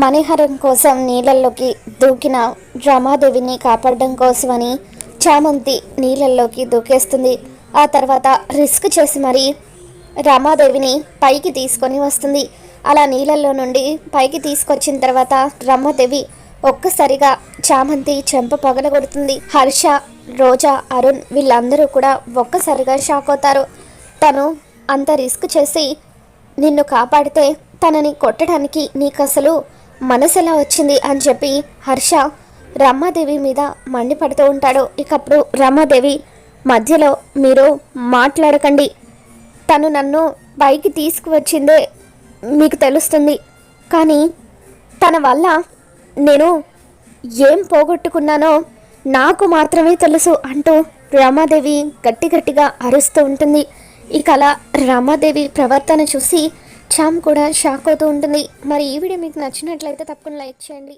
మణిహరం కోసం నీళ్ళల్లోకి దూకిన రమాదేవిని కాపాడడం కోసమని చామంతి నీళ్ళల్లోకి దూకేస్తుంది. ఆ తర్వాత రిస్క్ చేసి మరి రమాదేవిని పైకి తీసుకొని వస్తుంది. అలా నీళ్ళల్లో నుండి పైకి తీసుకొచ్చిన తర్వాత రమాదేవి ఒక్కసారిగా చామంతి చెంప పగలగొడుతుంది. హర్ష రోజా అరుణ్ వీళ్ళందరూ కూడా ఒక్కసారిగా షాక్ అవుతారు. తను అంత రిస్క్ చేసి నిన్ను కాపాడితే తనని కొట్టడానికి నీకు అసలు మనసు ఎలా వచ్చింది అని చెప్పి హర్ష రమాదేవి మీద మండిపడుతూ ఉంటాడు. ఇకప్పుడు రమాదేవి మధ్యలో మీరు మాట్లాడకండి. తను నన్ను పైకి తీసుకువచ్చిందే మీకు తెలుస్తుంది. కానీ తన వల్ల నేను ఏం పోగొట్టుకున్నానో నాకు మాత్రమే తెలుసు అంటూ రమాదేవి గట్టి గట్టిగా అరుస్తూ ఉంటుంది. ఇక అలా రమాదేవి ప్రవర్తన చూసి చామ్ కూడా షాక్ అవుతూ ఉంటుంది. మరి ఈ వీడియో మీకు నచ్చినట్లయితే తప్పకుండా లైక్ చేయండి.